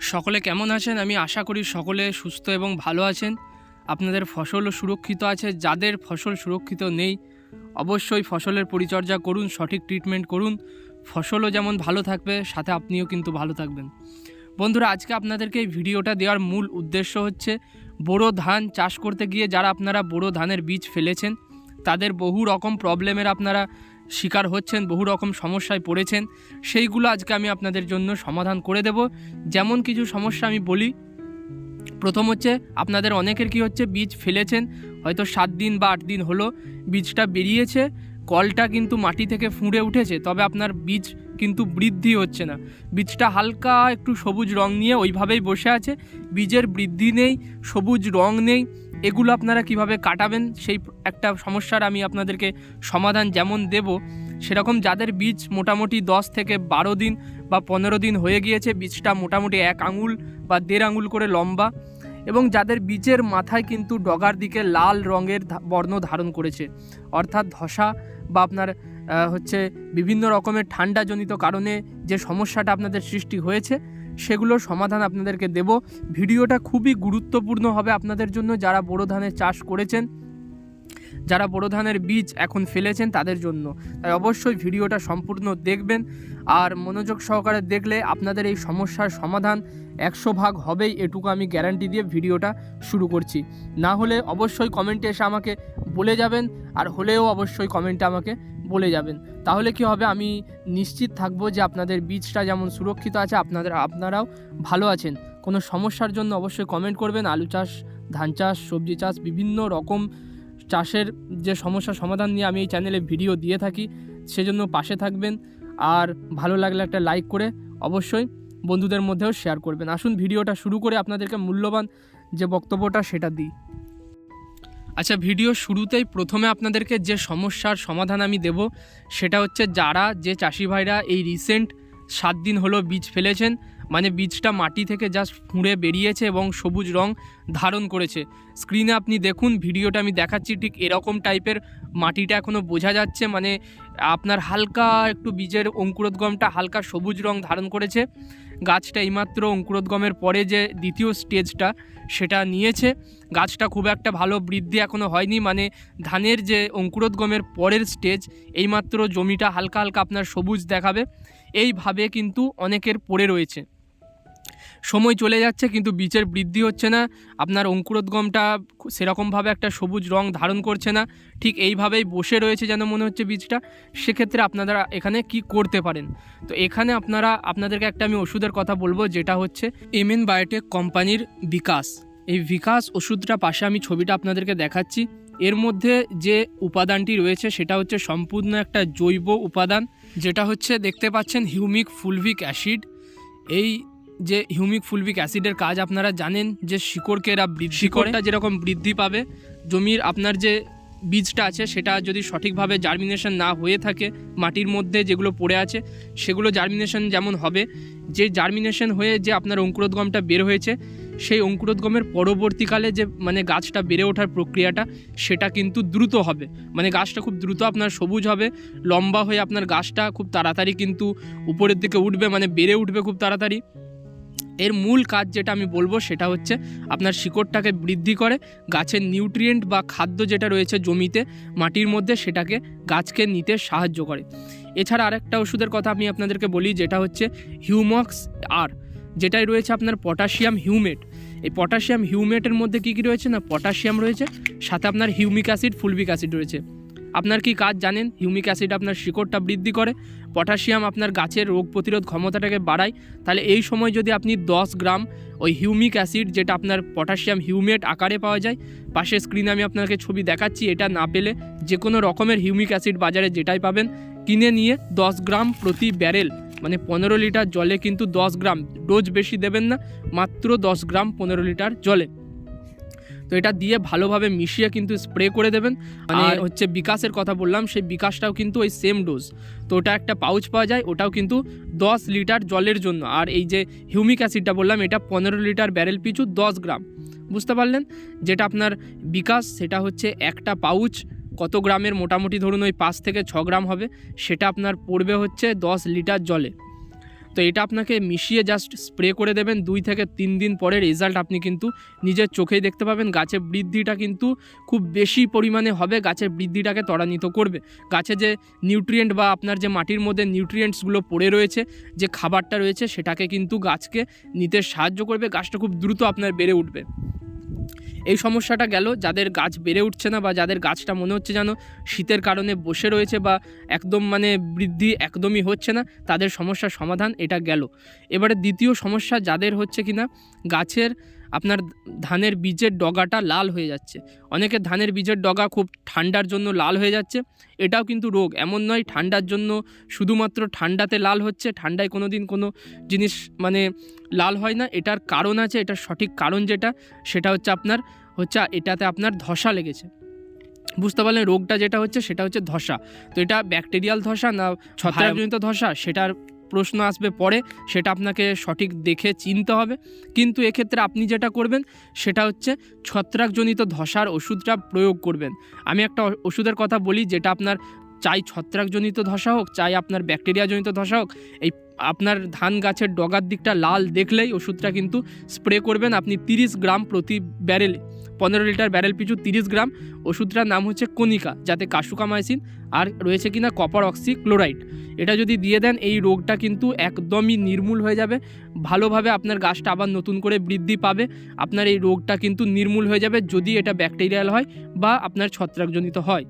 সকলে কেমন আছেন? আমি আশা করি সকলে সুস্থ এবং ভালো আছেন। আপনাদের ফসলও সুরক্ষিত আছে, যাদের ফসল সুরক্ষিত নেই, অবশ্যই ফসলের পরিচর্যা করুন, সঠিক ট্রিটমেন্ট করুন। ফসলও যেমন ভালো থাকবে, সাথে আপনিও কিন্তু ভালো থাকবেন। বন্ধুরা, আজকে আপনাদেরকে এই ভিডিওটা দেওয়ার মূল উদ্দেশ্য হচ্ছে, বোরো ধান চাষ করতে গিয়ে যারা আপনারা বোরো ধানের বীজ ফেলেছেন, তাদের বহু রকম প্রবলেমের আপনারা শিকার হচ্ছেন, বহু রকম সমস্যায় পড়েছেন, সেইগুলো আজকে আমি আপনাদের জন্য সমাধান করে দেব। যেমন কিছু সমস্যা আমি বলি। প্রথম হচ্ছে, আপনাদের অনেকের কি হচ্ছে, বীজ ফেলেছেন, হয়তো সাত দিন বা আট দিন হলো, বীজটা বেরিয়েছে, কলটা কিন্তু মাটি থেকে ফুঁড়ে উঠেছে, তবে আপনার বীজ কিন্তু বৃদ্ধি হচ্ছে না। বীজটা হালকা একটু সবুজ রং নিয়ে ওইভাবেই বসে আছে। বীজের বৃদ্ধি নেই, সবুজ রং নেই। এগুলো আপনারা কীভাবে কাটাবেন সেই একটা সমস্যার আমি আপনাদেরকে সমাধান যেমন দেব, সেরকম যাদের বীজ মোটামুটি দশ থেকে বারো দিন বা পনেরো দিন হয়ে গিয়েছে, বীজটা মোটামুটি এক আঙুল বা দেড় আঙুল করে লম্বা এবং যাদের বীজের মাথায় কিন্তু ডগার দিকে লাল রঙের বর্ণ ধারণ করেছে, অর্থাৎ ধসা বা আপনার হচ্ছে বিভিন্ন রকমের ঠান্ডাজনিত কারণে যে সমস্যাটা আপনাদের সৃষ্টি হয়েছে সেগুলোর সমাধান আপনাদেরকে দেব। ভিডিওটা খুবই গুরুত্বপূর্ণ হবে আপনাদের জন্য, যারা বোরো ধানের চাষ করেছেন, যারা বোরো ধানের বীজ এখন ফেলেছেন তাদের জন্য। তাই অবশ্যই ভিডিওটা সম্পূর্ণ দেখবেন, আর মনোযোগ সহকারে দেখলে আপনাদের এই সমস্যার সমাধান একশো ভাগ হবেই, এটুকু আমি গ্যারান্টি দিয়ে ভিডিওটা শুরু করছি। না হলে অবশ্যই কমেন্টে এসে আমাকে বলে যাবেন, আর হলেও অবশ্যই কমেন্টে আমাকে বলে যাবেন। তাহলে কি হবে? আমি নিশ্চিত থাকব যে আপনাদের বীজটা যেমন সুরক্ষিত আছে, আপনাদের, আপনারাও ভালো আছেন। কোনো সমস্যার জন্য অবশ্যই কমেন্ট করবেন। আলু চাষ, ধান চাষ, সবজি চাষ, বিভিন্ন রকম চাষের যে সমস্যা সমাধান নিয়ে আমি এই চ্যানেলে ভিডিও দিয়ে থাকি, সেজন্য পাশে থাকবেন। আর ভালো লাগলে একটা লাইক করে অবশ্যই বন্ধুদের মধ্যেও শেয়ার করবেন। আসুন ভিডিওটা শুরু করে আপনাদেরকে মূল্যবান যে বক্তব্যটা সেটা দিই। আচ্ছা ভিডিও শুরুতেই প্রথমে আপনাদেরকে যে সমস্যার সমাধান আমি দেব, সেটা হচ্ছে যারা, যে চাষি ভাইরা এই রিসেন্ট সাত দিন হলো বীজ ফেলেছেন মানে বীজটা মাটি থেকে জাস্ট ফুঁড়ে বেরিয়েছে এবং সবুজ রং ধারণ করেছে। স্ক্রিনে আপনি দেখুন, ভিডিওটা আমি দেখাচ্ছি, ঠিক এরকম টাইপের মাটিটা এখনও বোঝা যাচ্ছে মানে আপনার হালকা একটু বীজের অঙ্কুরোদ্গমটা হালকা সবুজ রং ধারণ করেছে। গাছটা এইমাত্র অঙ্কুরোদ্গমের পরে যে দ্বিতীয় স্টেজটা সেটা নিয়েছে। গাছটা খুব একটা ভালো বৃদ্ধি এখনও হয়নি মানে ধানের যে অঙ্কুরোদ্গমের পরের স্টেজ, এইমাত্র জমিটা হালকা হালকা আপনার সবুজ দেখাবে। এইভাবে কিন্তু অনেকের পড়ে রয়েছে। সময় চলে যাচ্ছে, কিন্তু বীজের বৃদ্ধি হচ্ছে না। আপনার অঙ্কুরোদ্গমটা সেরকমভাবে একটা সবুজ রং ধারণ করছে না। ঠিক এইভাবেই বসে রয়েছে যেন মনে হচ্ছে বীজটা। সেক্ষেত্রে আপনারা এখানে কি করতে পারেন? তো এখানে আপনারা, আপনাদেরকে একটা আমি ওষুধের কথা বলব, যেটা হচ্ছে এমএন বায়োটেক কোম্পানির বিকাশ এই বিকাশ ওষুধটা পাশে আমি ছবিটা আপনাদেরকে দেখাচ্ছি। এর মধ্যে যে উপাদানটি রয়েছে, সেটা হচ্ছে সম্পূর্ণ একটা জৈব উপাদান, যেটা হচ্ছে দেখতে পাচ্ছেন হিউমিক ফুলভিক অ্যাসিড। এই যে হিউমিক ফুলভিক অ্যাসিডের কাজ আপনারা জানেন যে শিকড়কে এরা শিকড়টা যেরকম বৃদ্ধি পাবে, জমির আপনার যে বীজটা আছে সেটা যদি সঠিকভাবে জার্মিনেশন না হয়ে থাকে মাটির মধ্যে যেগুলো পড়ে আছে, সেগুলো জার্মিনেশন যেমন হবে, যে জার্মিনেশন হয়ে যে আপনার অঙ্কুরোদ্গমটা বের হয়েছে, সেই অঙ্কুরোদ্গমের পরবর্তীকালে যে মানে গাছটা বেড়ে ওঠার প্রক্রিয়াটা, সেটা কিন্তু দ্রুত হবে। মানে গাছটা খুব দ্রুত আপনার সবুজ হবে, লম্বা হয়ে আপনার গাছটা খুব তাড়াতাড়ি কিন্তু উপরের দিকে উঠবে মানে বেড়ে উঠবে খুব তাড়াতাড়ি। এর মূল কাজ যেটা আমি বলব সেটা হচ্ছে আপনার শিকড়টাকে বৃদ্ধি করে, গাছের নিউট্রিয়েন্ট বা খাদ্য যেটা রয়েছে জমিতে, মাটির মধ্যে সেটাকে গাছকে নিতে সাহায্য করে। এছাড়া আরেকটা ওষুধের কথা আমি আপনাদেরকে বলি, যেটা হচ্ছে হিউমক্স আর যেটাই রয়েছে আপনার পটাশিয়াম হিউমেট এই পটাশিয়াম হিউমেটের মধ্যে কী কী রয়েছে না পটাশিয়াম রয়েছে, সাথে আপনার হিউমিক অ্যাসিড ফুলবিক অ্যাসিড রয়েছে। আপনার কি কাজ জানেন? হিউমিক অ্যাসিড আপনার শিকড়টা বৃদ্ধি করে, পটাশিয়াম আপনার গাছের রোগ প্রতিরোধ ক্ষমতাটাকে বাড়ায়। তাহলে এই সময় যদি আপনি দশ গ্রাম ওই হিউমিক অ্যাসিড, যেটা আপনার পটাশিয়াম হিউমেট আকারে পাওয়া যায় পাশে স্ক্রিনে আমি আপনাকে ছবি দেখাচ্ছি, এটা না পেলে যে কোনো রকমের হিউমিক অ্যাসিড বাজারে যেটাই পাবেন, কিনে নিয়ে দশ গ্রাম প্রতি ব্যারেল মানে পনেরো লিটার জলে কিন্তু দশ গ্রাম ডোজ বেশি দেবেন না, মাত্র দশ গ্রাম পনেরো লিটার জলে। তো এটা দিয়ে ভালোভাবে মিশিয়ে কিন্তু স্প্রে করে দেবেন। আর হচ্ছে বিকাশের কথা বললাম সেই বিকাশটাও কিন্তু ওই সেম ডোজ তো ওটা একটা পাউচ পাওয়া যায় ওটাও কিন্তু দশ লিটার জলের জন্য। আর এই যে হিউমিক অ্যাসিডটা বললাম এটা পনেরো লিটার ব্যারেল পিছু দশ গ্রাম। বুঝতে পারলেন? যেটা আপনার বিকাশ সেটা হচ্ছে একটা পাউচ কত গ্রামের? মোটামুটি ধরুন ওই পাঁচ থেকে ছ গ্রাম হবে। সেটা আপনার পড়বে হচ্ছে দশ লিটার জলে। তো এটা আপনাকে মিশিয়ে জাস্ট স্প্রে করে দেবেন। দুই থেকে তিন দিন পরে রেজাল্ট আপনি কিন্তু নিজের চোখেই দেখতে পাবেন। গাছের বৃদ্ধিটা কিন্তু খুব বেশি পরিমাণে হবে। গাছের বৃদ্ধিটাকে ত্বরান্বিত করবে। গাছে যে নিউট্রিয়েন্ট বা আপনার যে মাটির মধ্যে নিউট্রিয়েন্টসগুলো পড়ে রয়েছে, যে খাবারটা রয়েছে, সেটাকে কিন্তু গাছকে নিতে সাহায্য করবে। গাছটা খুব দ্রুত আপনার বেড়ে উঠবে। এই সমস্যাটা গেল। যাদের গাছ বেড়ে উঠছে না বা যাদের গাছটা মনে হচ্ছে যেন শীতের কারণে বসে রয়েছে বা একদম মানে বৃদ্ধি একদমই হচ্ছে না, তাদের সমস্যার সমাধান এটা গেল। এবারে দ্বিতীয় সমস্যা যাদের হচ্ছে কিনা, গাছের আপনার ধানের বীজের ডগাটা লাল হয়ে যাচ্ছে। অনেকে ধানের বীজের ডগা খুব ঠান্ডার জন্য লাল হয়ে যাচ্ছে। এটাও কিন্তু রোগ, এমন নয় ঠান্ডার জন্য শুধুমাত্র ঠান্ডাতে লাল হচ্ছে, ঠান্ডায় কোনো দিন কোনো জিনিস মানে লাল হয় না। এটার কারণ আছে, এটার সঠিক কারণ যেটা, সেটা হচ্ছে আপনার হচ্ছে এটাতে আপনার ধসা লেগেছে। বুঝতে পারলেন, রোগটা যেটা হচ্ছে, সেটা হচ্ছে ধসা। তো এটা ব্যাকটেরিয়াল ধসা না ছত্রাকজনিত ধসা, সেটার প্রশ্ন আসবে পরে, সেটা আপনাকে সঠিক দেখে চিনতে হবে। কিন্তু এক্ষেত্রে আপনি যেটা করবেন, সেটা হচ্ছে ছত্রাকজনিত ধসার ওষুধটা প্রয়োগ করবেন। আমি একটা ওষুধের কথা বলি, যেটা আপনার চাই ছত্রাকজনিত ধসা হোক, চাই আপনার ব্যাকটেরিয়াজনিত ধসা হোক, এই আপনার ধান গাছের ডগার দিকটা লাল দেখলেই ওষুধটা কিন্তু স্প্রে করবেন। আপনি তিরিশ গ্রাম প্রতি ব্যারেলে পনেরো লিটার ব্যারেল পিছু তিরিশ গ্রাম। ওষুধটার নাম হচ্ছে কনিকা যাতে কাসুকামাইসিন আর রয়েছে কিনা কপার অক্সি ক্লোরাইড এটা যদি দিয়ে দেন, এই রোগটা কিন্তু একদমই নির্মূল হয়ে যাবে। ভালোভাবে আপনার গাছটা আবার নতুন করে বৃদ্ধি পাবে। আপনার এই রোগটা কিন্তু নির্মূল হয়ে যাবে যদি এটা ব্যাকটেরিয়াল হয় বা আপনার ছত্রাকজনিত হয়।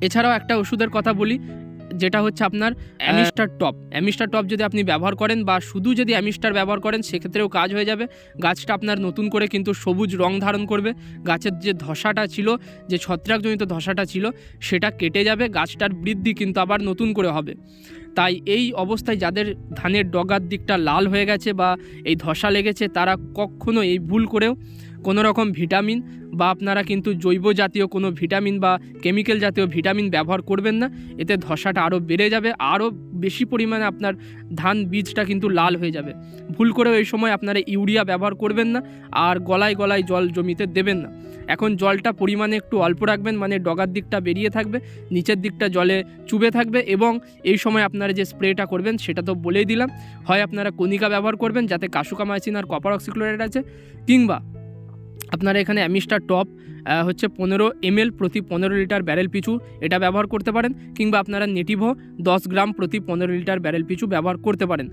এছাড়াও একটা ওষুধের কথা বলি যেটা হচ্ছে আপনার অ্যামিস্টার টপ। অ্যামিস্টার টপ যদি আপনি ব্যবহার করেন বা শুধু যদি অ্যামিস্টার ব্যবহার করেন সেক্ষেত্রেও কাজ হয়ে যাবে। গাছটা আপনার নতুন করে কিন্তু সবুজ রং ধারণ করবে। গাছের যে ধসাটা ছিল যে ছত্রাকজনিত ধসাটা ছিল সেটা কেটে যাবে গাছটার বৃদ্ধি কিন্তু আবার নতুন করে হবে। তাই এই অবস্থায় যাদের ধানের ডগার দিকটা লাল হয়ে গেছে বা এই ধসা লেগেছে তারা কখনো এই ভুল করেও কোনো রকম ভিটামিন বা আপনারা কিন্তু জৈব জাতীয় কোনো ভিটামিন বা কেমিক্যাল জাতীয় ভিটামিন ব্যবহার করবেন না। এতে ধসাটা আরও বেড়ে যাবে, আরও বেশি পরিমাণে আপনার ধান বীজটা কিন্তু লাল হয়ে যাবে। ভুল করে এই সময় আপনারা ইউরিয়া ব্যবহার করবেন না আর গলায় গলায় জল জমিতে দেবেন না। এখন জলটা পরিমাণে একটু অল্প রাখবেন মানে ডগার দিকটা বেরিয়ে থাকবে, নিচের দিকটা জলে চুবে থাকবে এবং এই সময় আপনারা যে স্প্রেটা করবেন সেটা তো বলেই দিলাম। হয় আপনারা কনিকা ব্যবহার করবেন, যাতে কাসুকামাইসিন আর কপার অক্সিক্লোরাইড আছে, কিংবা আপনারা এখানে অ্যামিস্টার টপ হচ্ছে পনেরো এমএল প্রতি পনেরো লিটার ব্যারেল পিছু এটা ব্যবহার করতে পারেন, কিংবা আপনারা নেটিভো দশ গ্রাম প্রতি পনেরো লিটার ব্যারেল পিছু ব্যবহার করতে পারেন।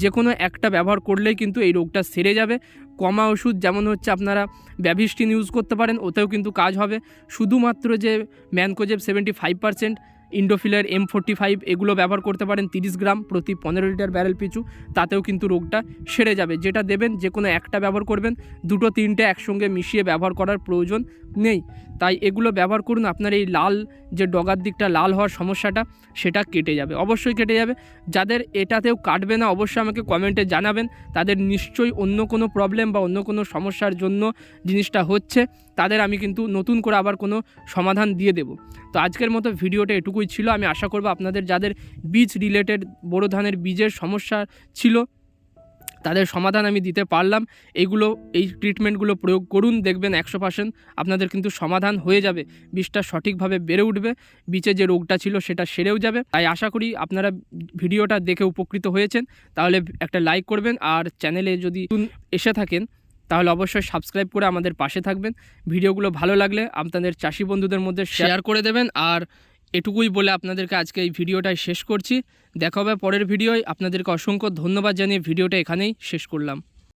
যে কোনো একটা ব্যবহার করলেই কিন্তু এই রোগটা সেরে যাবে। কমা ওষুধ যেমন হচ্ছে আপনারা ব্যাভিস্টিন ইউজ করতে পারেন, ওতেও কিন্তু কাজ হবে। শুধুমাত্র যে ম্যানকোজেব সেভেন্টি ফাইভ পার্সেন্ট ইন্ডোফিলার এম ফোর্টি ফাইভ এগুলো ব্যবহার করতে পারেন তিরিশ গ্রাম প্রতি পনেরো লিটার ব্যারেল পিছু। তাতেও কিন্তু রোগটা সেরে যাবে। যেটা দেবেন যে কোনো একটা ব্যবহার করবেন। দুটো, তিনটে একসঙ্গে মিশিয়ে ব্যবহার করার প্রয়োজন নেই। তাই এগুলো ব্যবহার করুন। আপনার এই লাল যে ডগার দিকটা লাল হওয়ার সমস্যাটা, সেটা কেটে যাবে। অবশ্যই কেটে যাবে। যাদের এটাতেও কাটবে না, অবশ্যই আমাকে কমেন্টে জানাবেন। তাদের নিশ্চয়ই অন্য কোনো প্রবলেম বা অন্য কোনো সমস্যার জন্য জিনিসটা হচ্ছে। তাদের আমি কিন্তু নতুন করে আবার কোনো সমাধান দিয়ে দেব। তো আজকের মতো ভিডিওটা এটুকুই ছিল। আমি আশা করব আপনাদের, যাদের বীজ রিলেটেড বড় ধানের বীজের সমস্যা ছিল তাদের সমাধান আমি দিতে পারলাম। এইগুলো, এই ট্রিটমেন্টগুলো প্রয়োগ করুন, দেখবেন একশো পার্সেন্ট আপনাদের কিন্তু সমাধান হয়ে যাবে। বিষটা সঠিকভাবে বেড়ে উঠবে বীজে যে রোগটা ছিল সেটা সেরেও যাবে। তাই আশা করি আপনারা ভিডিওটা দেখে উপকৃত হয়েছেন। তাহলে একটা লাইক করবেন আর চ্যানেলে যদি এসে থাকেন, তাহলে অবশ্যই সাবস্ক্রাইব করে আমাদের পাশে থাকবেন। ভিডিওগুলো ভালো লাগলে আপনাদের চাষি বন্ধুদের মধ্যে শেয়ার করে দেবেন আর এটুকুই বলে আপনাদেরকে আজকে এই ভিডিওটাই শেষ করছি। দেখা হবে পরের ভিডিওয়। আপনাদেরকে অসংখ্য ধন্যবাদ জানিয়ে ভিডিওটা এখানেই শেষ করলাম।